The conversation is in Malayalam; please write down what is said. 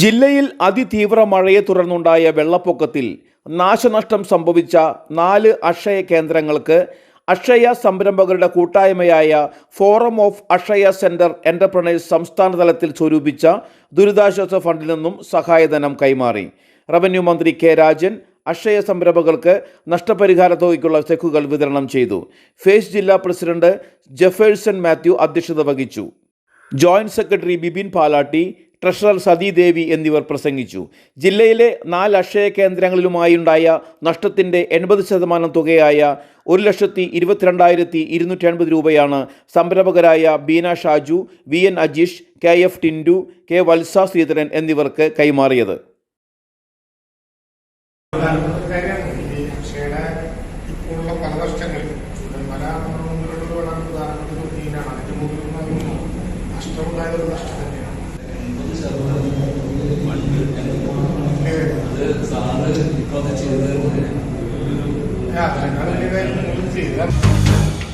ജില്ലയിൽ അതിതീവ്ര മഴയെ തുടർന്നുണ്ടായ വെള്ളപ്പൊക്കത്തിൽ നാശനഷ്ടം സംഭവിച്ച നാല് അക്ഷയ കേന്ദ്രങ്ങൾക്ക് അക്ഷയ സംരംഭകരുടെ കൂട്ടായ്മയായ forum of Akshaya centre entrepreneurs സംസ്ഥാന തലത്തിൽ സ്വരൂപിച്ച ദുരിതാശ്വാസ ഫണ്ടിൽ നിന്നും സഹായധനം കൈമാറി. റവന്യൂ മന്ത്രി കെ രാജൻ അക്ഷയ സംരംഭകർക്ക് നഷ്ടപരിഹാര തുകയ്ക്കുള്ള ചെക്കുകൾ വിതരണം ചെയ്തു. ഫേസ് ജില്ലാ പ്രസിഡന്റ് ജെഫേഴ്സൺ മാത്യു അധ്യക്ഷത വഹിച്ചു. Joint secretary Bibin Palatty treasurer Sathidevi എന്നിവർ പ്രസംഗിച്ചു. ജില്ലയിലെ നാല് അക്ഷയ കേന്ദ്രങ്ങളിലുമായുണ്ടായ നഷ്ടത്തിന്റെ എൺപത് ശതമാനം തുകയായ ഒരു ലക്ഷത്തി ഇരുപത്തിരണ്ടായിരത്തി ഇരുന്നൂറ്റി അൻപത് രൂപയാണ് സംരംഭകരായ Beena Shaju V N Ajeesh K F Tindu K Valsa Sreedharan എന്നിവർക്ക് കൈമാറിയത്. ഇപ്പോഴുള്ള പല വർഷങ്ങളിൽ മല മുന്നിലുള്ള പ്രധാനപ്പെട്ട നഷ്ടം അതിന്റെ ഒരു നഷ്ടം തന്നെയാണ് അത് സാറ് ഇപ്പൊ ചെയ്തത് ചെയ്ത